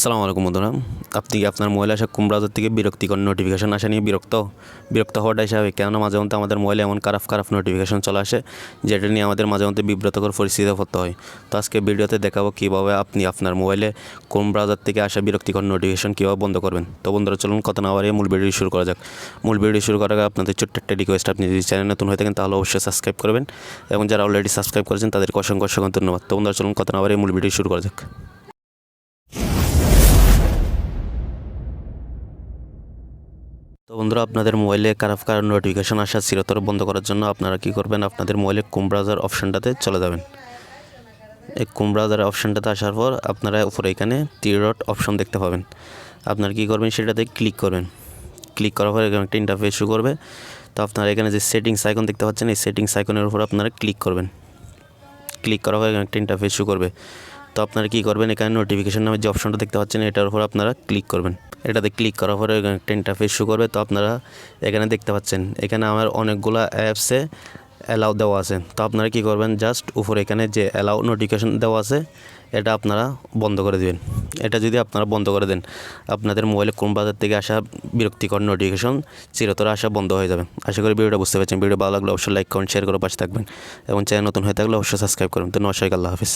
আসসালামু আলাইকুম বন্ধুরা। আপনি কি আপনার মোবাইলে আসা ব্রাউজার থেকে বিরক্তিকর নোটিফিকেশন আসা নিয়ে বিরক্ত। বিরক্ত হওয়াটাই হিসাবে, কেননা মাঝে মধ্যে আমাদের মোবাইলে এমন খারাপ খারাপ নোটিফিকেশন চলে আসে, যেটা নিয়ে আমাদের মাঝে মধ্যে বিব্রতকর পরিস্থিতিতে পড়তে হয়। তো আজকে ভিডিওতে দেখাবো কীভাবে আপনি আপনার মোবাইলে কোন ব্রাউজার থেকে আসা বিরক্তিকর নোটিফিকেশন কীভাবে বন্ধ করবেন। তো বন্ধুরা, চলুন কথা না বাড়িয়ে মূল ভিডিও শুরু করা যাক। মূল ভিডিও শুরু করার আগে আপনাদের ছোট্ট একটা রিকোয়েস্ট আপনি যদি চ্যানেল নতুন হয়ে থাকেন, তাহলে অবশ্যই সাবস্ক্রাইব করবেন। এবং যারা অলরেডি সাবস্ক্রাইব করেছেন, তাদেরকে অসংখ্য অসংখ্য ধন্যবাদ। তো বন্ধুরা, চলুন কথা না বাড়িয়ে মূল ভিডিও শুরু করা যাক। তো বন্ধুরা, আপনাদের মোবাইলে খারাপ খারাপ নোটিফিকেশন আসা চিরতর বন্ধ করার জন্য আপনারা কী করবেন? আপনাদের মোবাইলে কোম ব্রাউজার অপশানটাতে চলে যাবেন। এই কোম ব্রাউজার অপশানটাতে আসার পর আপনারা উপরে এখানে ডট অপশন দেখতে পাবেন। আপনারা কী করবেন? সেটাতে ক্লিক করবেন। ক্লিক করার পর এখানে একটা ইন্টারফেস শুরু করবে। তো আপনারা এখানে যে সেটিংস আইকন দেখতে পাচ্ছেন, এই সেটিংস আইকনের উপর আপনারা ক্লিক করবেন। ক্লিক করার পর এখানে একটা ইন্টারফেস শুরু করবে। তো আপনারা কী করবেন? এখানে নোটিফিকেশন নামে যে অপশনটা দেখতে পাচ্ছেন, এটার উপর আপনারা ক্লিক করবেন। এটাতে ক্লিক করার পরে একটা ইন্টারফেস শুরু করবে। তো আপনারা এখানে দেখতে পাচ্ছেন, এখানে আমার অনেকগুলো অ্যাপসে অ্যালাউ দেওয়া আছে। তো আপনারা কী করবেন? জাস্ট উপরে এখানে যে অ্যালাউ নোটিফিকেশন দেওয়া আছে, এটা আপনারা বন্ধ করে দেবেন। এটা যদি আপনারা বন্ধ করে দেন, আপনাদের মোবাইলে কোন বাজার থেকে আসা বিরক্তিকর নোটিফিকেশন চিরতরে আসা বন্ধ হয়ে যাবে। আশা করি ভিডিওটা বুঝতে পারছেন। ভিডিও ভালো লাগলে অবশ্যই লাইক কমেন্ট শেয়ার করে পাশে থাকবেন। এবং চ্যানেল নতুন হয়ে থাকলে অবশ্যই সাবস্ক্রাইব করবেন। তো নশাইক আল্লাহ হাফিজ।